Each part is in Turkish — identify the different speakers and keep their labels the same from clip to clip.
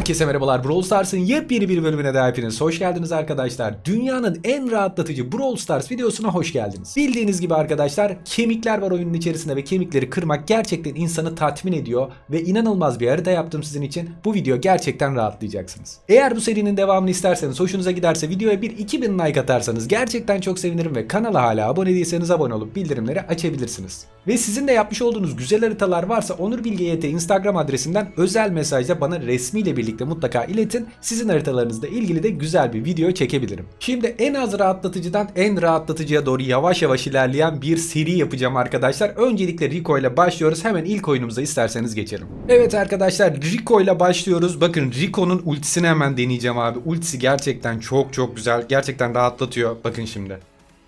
Speaker 1: Herkese merhabalar Brawl Stars'ın yepyeni bir bölümüne de hepiniz hoş geldiniz arkadaşlar. Dünyanın en rahatlatıcı Brawl Stars videosuna hoş geldiniz. Bildiğiniz gibi arkadaşlar kemikler var oyunun içerisinde ve kemikleri kırmak gerçekten insanı tatmin ediyor ve inanılmaz bir harita yaptım sizin için. Bu video gerçekten rahatlayacaksınız. Eğer bu serinin devamını isterseniz hoşunuza giderse videoya bir 2000 like atarsanız gerçekten çok sevinirim ve kanala hala abone değilseniz abone olup bildirimleri açabilirsiniz. Ve sizin de yapmış olduğunuz güzel haritalar varsa Onur Bilge YT Instagram adresinden özel mesajla bana resmiyle birlikte mutlaka iletin. Sizin haritalarınızla ilgili de güzel bir video çekebilirim. Şimdi en az rahatlatıcıdan en rahatlatıcıya doğru yavaş yavaş ilerleyen bir seri yapacağım arkadaşlar. Öncelikle Rico ile başlıyoruz. Hemen ilk oyunumuza isterseniz geçelim. Evet arkadaşlar Rico ile başlıyoruz. Bakın Rico'nun ultisini hemen deneyeceğim abi. Ultisi gerçekten çok çok güzel. Gerçekten rahatlatıyor. Bakın şimdi.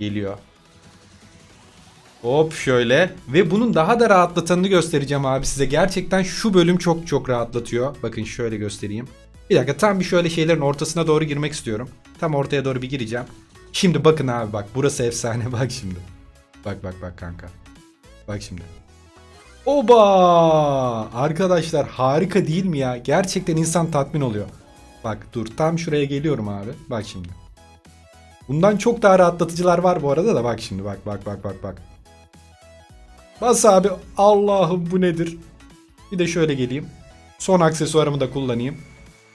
Speaker 1: Geliyor. Hop şöyle. Ve bunun daha da rahatlatanını göstereceğim abi size. Gerçekten şu bölüm çok çok rahatlatıyor. Bakın şöyle göstereyim. Bir dakika tam bir şöyle şeylerin ortasına doğru girmek istiyorum. Tam ortaya doğru bir gireceğim. Şimdi bakın abi bak burası efsane bak şimdi. Bak bak bak kanka. Bak şimdi. Oba! Arkadaşlar harika değil mi ya? Gerçekten insan tatmin oluyor. Bak dur tam şuraya geliyorum abi. Bak şimdi. Bundan çok daha rahatlatıcılar var bu arada da bak şimdi bak bak bak bak bak. Bas abi. Allah'ım bu nedir? Bir de şöyle geleyim. Son aksesuarımı da kullanayım.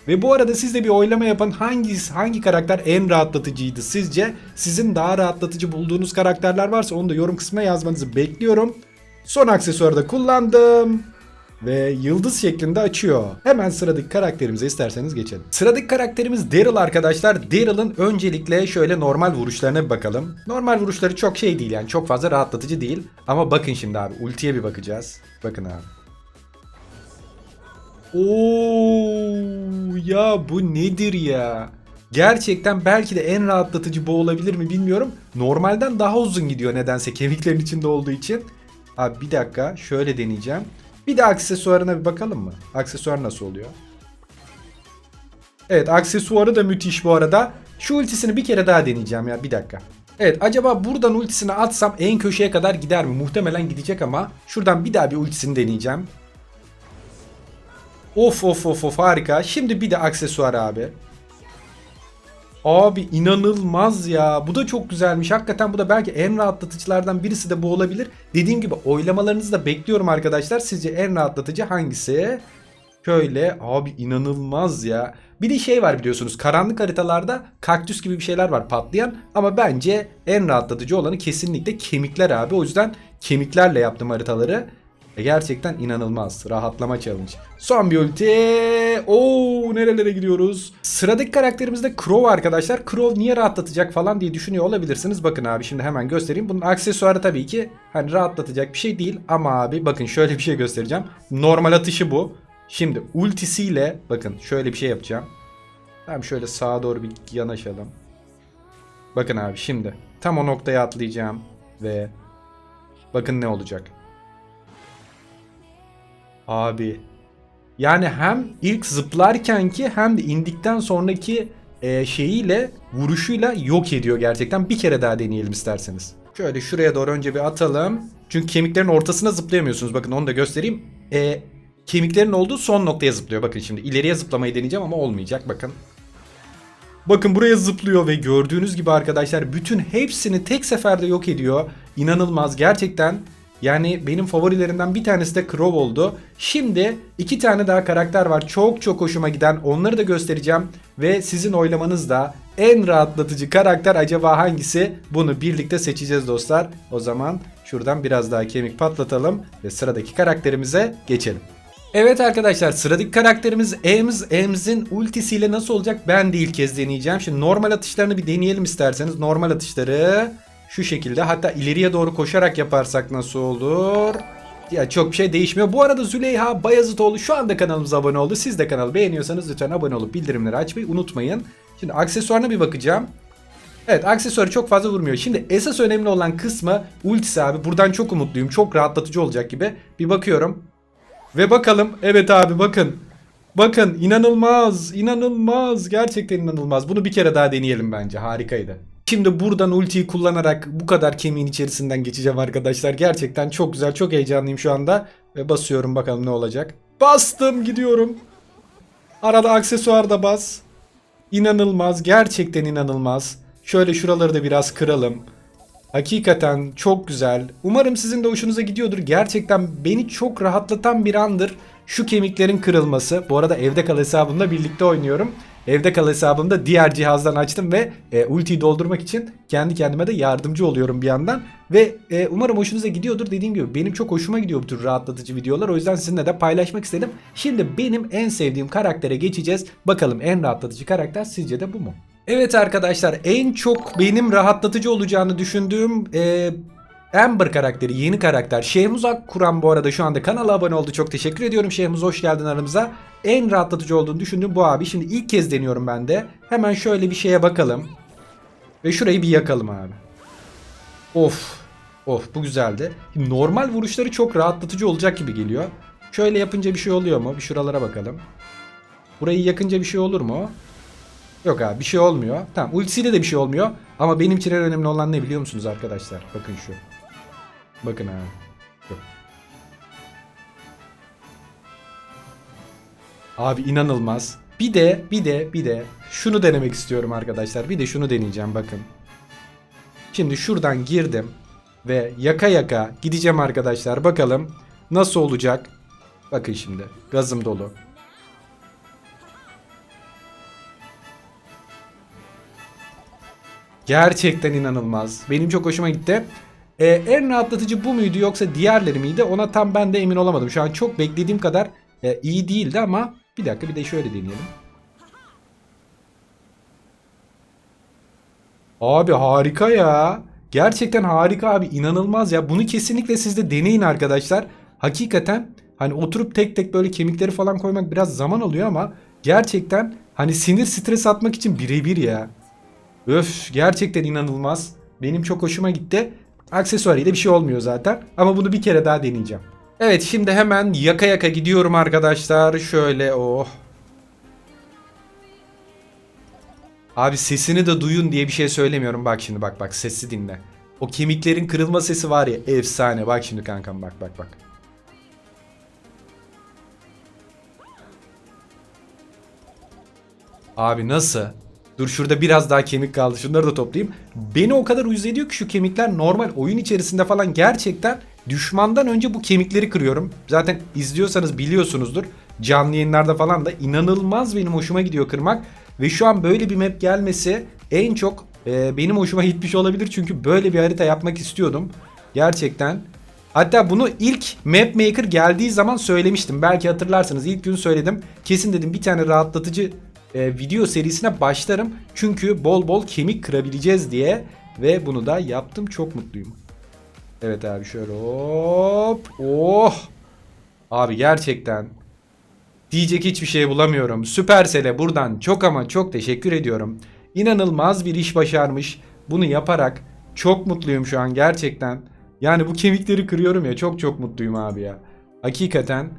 Speaker 1: Ve bu arada siz de bir oylama yapın. Hangi hangi karakter en rahatlatıcıydı sizce? Sizin daha rahatlatıcı bulduğunuz karakterler varsa onu da yorum kısmına yazmanızı bekliyorum. Son aksesuarı da kullandım. Ve yıldız şeklinde açıyor. Hemen sıradaki karakterimize isterseniz geçelim. Sıradaki karakterimiz Daryl arkadaşlar. Daryl'ın öncelikle şöyle normal vuruşlarına bir bakalım. Normal vuruşları çok şey değil yani çok fazla rahatlatıcı değil. Ama bakın şimdi abi ultiye bir bakacağız. Bakın abi. Oo ya bu nedir ya? Gerçekten belki de en rahatlatıcı bu olabilir mi bilmiyorum. Normalden daha uzun gidiyor nedense kemiklerin içinde olduğu için. Abi bir dakika şöyle deneyeceğim. Bir de aksesuarına bir bakalım mı? Aksesuar nasıl oluyor? Evet aksesuarı da müthiş bu arada. Şu ultisini bir kere daha deneyeceğim ya bir dakika. Evet acaba buradan ultisini atsam en köşeye kadar gider mi? Muhtemelen gidecek ama şuradan bir daha bir ultisini deneyeceğim. Of of of of harika. Şimdi bir de aksesuar abi. Abi inanılmaz ya. Bu da çok güzelmiş. Hakikaten bu da belki en rahatlatıcılardan birisi de bu olabilir. Dediğim gibi oylamalarınızı da bekliyorum arkadaşlar. Sizce en rahatlatıcı hangisi? Şöyle abi inanılmaz ya. Bir de şey var biliyorsunuz karanlık haritalarda kaktüs gibi bir şeyler var patlayan. Ama bence en rahatlatıcı olanı kesinlikle kemikler abi. O yüzden kemiklerle yaptım haritaları. E gerçekten inanılmaz. Rahatlama challenge. Son bir ulti. Oo nerelere gidiyoruz? Sıradaki karakterimiz de Crow arkadaşlar. Crow niye rahatlatacak falan diye düşünüyor olabilirsiniz. Bakın abi şimdi hemen göstereyim. Bunun aksesuarı tabii ki hani rahatlatacak bir şey değil. Ama abi bakın şöyle bir şey göstereceğim. Normal atışı bu. Şimdi ultisiyle bakın şöyle bir şey yapacağım. Tamam şöyle sağa doğru bir yanaşalım. Bakın abi şimdi tam o noktaya atlayacağım ve bakın ne olacak. Abi. Yani hem ilk zıplarken ki hem de indikten sonraki e, şeyiyle vuruşuyla yok ediyor gerçekten. Bir kere daha deneyelim isterseniz. Şöyle şuraya doğru önce bir atalım. Çünkü kemiklerin ortasına zıplayamıyorsunuz. Bakın onu da göstereyim. E, kemiklerin olduğu son noktaya zıplıyor. Bakın şimdi ileriye zıplamayı deneyeceğim ama olmayacak. Bakın. Bakın buraya zıplıyor ve gördüğünüz gibi arkadaşlar bütün hepsini tek seferde yok ediyor. İnanılmaz gerçekten. Yani benim favorilerimden bir tanesi de Crow oldu. Şimdi iki tane daha karakter var. Çok çok hoşuma giden. Onları da göstereceğim. Ve sizin oylamanız da en rahatlatıcı karakter acaba hangisi? Bunu birlikte seçeceğiz dostlar. O zaman şuradan biraz daha kemik patlatalım ve sıradaki karakterimize geçelim. Evet arkadaşlar sıradaki karakterimiz Ems. Ems'in ultisiyle nasıl olacak ben de ilk kez deneyeceğim. Şimdi normal atışlarını bir deneyelim isterseniz. Normal atışları şu şekilde hatta ileriye doğru koşarak yaparsak nasıl olur? Ya çok bir şey değişmiyor. Bu arada Züleyha Bayazıtoğlu şu anda kanalımıza abone oldu. Siz de kanalı beğeniyorsanız lütfen abone olup bildirimleri açmayı unutmayın. Şimdi aksesuarına bir bakacağım. Evet aksesuarı çok fazla vurmuyor. Şimdi esas önemli olan kısmı ultisi abi. Buradan çok umutluyum. Çok rahatlatıcı olacak gibi. Bir bakıyorum. Ve bakalım. Evet abi bakın. Bakın inanılmaz. inanılmaz. Gerçekten inanılmaz. Bunu bir kere daha deneyelim bence. Harikaydı. Şimdi buradan ultiyi kullanarak bu kadar kemiğin içerisinden geçeceğim arkadaşlar. Gerçekten çok güzel, çok heyecanlıyım şu anda. Ve basıyorum bakalım ne olacak. Bastım gidiyorum. Arada aksesuar da bas. İnanılmaz. Gerçekten inanılmaz. Şöyle şuraları da biraz kıralım. Hakikaten çok güzel. Umarım sizin de hoşunuza gidiyordur. Gerçekten beni çok rahatlatan bir andır. Şu kemiklerin kırılması. Bu arada evde kal hesabımda birlikte oynuyorum. Evde kal hesabımda diğer cihazdan açtım ve e, ultiyi doldurmak için kendi kendime de yardımcı oluyorum bir yandan. Ve e, umarım hoşunuza gidiyordur. Dediğim gibi benim çok hoşuma gidiyor bu tür rahatlatıcı videolar. O yüzden sizinle de paylaşmak istedim. Şimdi benim en sevdiğim karaktere geçeceğiz. Bakalım en rahatlatıcı karakter sizce de bu mu? Evet arkadaşlar en çok benim rahatlatıcı olacağını düşündüğüm e, Amber karakteri yeni karakter. Şehmuz Akkuran bu arada şu anda kanala abone oldu. Çok teşekkür ediyorum Şehmuz hoş geldin aramıza. En rahatlatıcı olduğunu düşündüğüm bu abi. Şimdi ilk kez deniyorum ben de. Hemen şöyle bir şeye bakalım. Ve şurayı bir yakalım abi. Of. Of bu güzeldi. Normal vuruşları çok rahatlatıcı olacak gibi geliyor. Şöyle yapınca bir şey oluyor mu? Bir şuralara bakalım. Burayı yakınca bir şey olur mu? Yok abi bir şey olmuyor. Tamam ultisiyle de bir şey olmuyor. Ama benim için en önemli olan ne biliyor musunuz arkadaşlar? Bakın şu. Bakın abi. Yok. Abi inanılmaz. Bir de bir de bir de şunu denemek istiyorum arkadaşlar. Bir de şunu deneyeceğim bakın. Şimdi şuradan girdim ve yaka yaka gideceğim arkadaşlar. Bakalım nasıl olacak. Bakın şimdi gazım dolu. Gerçekten inanılmaz. Benim çok hoşuma gitti. Ee, en rahatlatıcı bu muydu yoksa diğerleri miydi? Ona tam ben de emin olamadım. Şu an çok beklediğim kadar e, iyi değildi ama bir dakika bir de şöyle deneyelim. Abi harika ya. Gerçekten harika abi. inanılmaz ya. Bunu kesinlikle siz de deneyin arkadaşlar. Hakikaten hani oturup tek tek böyle kemikleri falan koymak biraz zaman alıyor ama gerçekten hani sinir stres atmak için birebir ya. Öf gerçekten inanılmaz. Benim çok hoşuma gitti. Aksesuarıyla bir şey olmuyor zaten. Ama bunu bir kere daha deneyeceğim. Evet şimdi hemen yaka yaka gidiyorum arkadaşlar. Şöyle oh. Abi sesini de duyun diye bir şey söylemiyorum. Bak şimdi bak bak sesi dinle. O kemiklerin kırılma sesi var ya efsane. Bak şimdi kankam bak bak bak. Abi nasıl? Dur şurada biraz daha kemik kaldı. Şunları da toplayayım. Beni o kadar uyuz ediyor ki şu kemikler normal oyun içerisinde falan gerçekten düşmandan önce bu kemikleri kırıyorum. Zaten izliyorsanız biliyorsunuzdur. Canlı yayınlarda falan da inanılmaz benim hoşuma gidiyor kırmak. Ve şu an böyle bir map gelmesi en çok e, benim hoşuma gitmiş olabilir. Çünkü böyle bir harita yapmak istiyordum. Gerçekten. Hatta bunu ilk Map Maker geldiği zaman söylemiştim. Belki hatırlarsınız ilk gün söyledim. Kesin dedim bir tane rahatlatıcı e, video serisine başlarım. Çünkü bol bol kemik kırabileceğiz diye. Ve bunu da yaptım. Çok mutluyum. Evet abi şöyle hop. Oh. Abi gerçekten diyecek hiçbir şey bulamıyorum. Supercell'e buradan çok ama çok teşekkür ediyorum. İnanılmaz bir iş başarmış. Bunu yaparak çok mutluyum şu an gerçekten. Yani bu kemikleri kırıyorum ya çok çok mutluyum abi ya. Hakikaten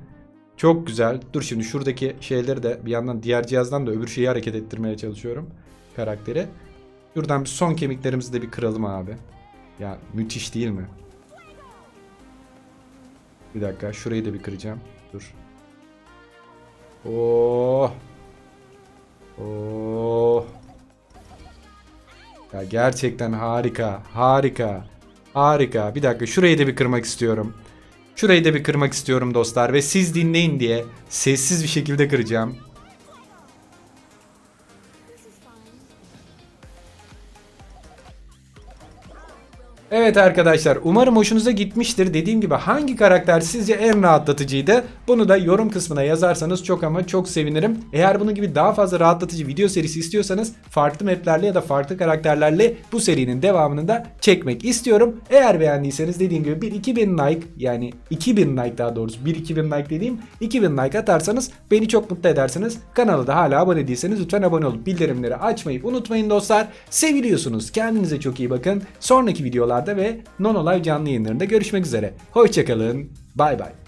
Speaker 1: çok güzel. Dur şimdi şuradaki şeyleri de bir yandan diğer cihazdan da öbür şeyi hareket ettirmeye çalışıyorum. Karakteri. Şuradan bir son kemiklerimizi de bir kıralım abi. Ya müthiş değil mi? Bir dakika şurayı da bir kıracağım. Dur. Oh. Oh. Ya gerçekten harika. Harika. Harika. Bir dakika şurayı da bir kırmak istiyorum. Şurayı da bir kırmak istiyorum dostlar ve siz dinleyin diye sessiz bir şekilde kıracağım. Evet arkadaşlar umarım hoşunuza gitmiştir. Dediğim gibi hangi karakter sizce en rahatlatıcıydı? Bunu da yorum kısmına yazarsanız çok ama çok sevinirim. Eğer bunun gibi daha fazla rahatlatıcı video serisi istiyorsanız farklı maplerle ya da farklı karakterlerle bu serinin devamını da çekmek istiyorum. Eğer beğendiyseniz dediğim gibi bir 2000 like yani 2000 like daha doğrusu bir 2000 like dediğim 2000 like atarsanız beni çok mutlu edersiniz. Kanala da hala abone değilseniz lütfen abone olup bildirimleri açmayı unutmayın dostlar. Seviliyorsunuz. Kendinize çok iyi bakın. Sonraki videolarda ve Nono Live canlı yayınlarında görüşmek üzere. Hoşçakalın. Bay bay.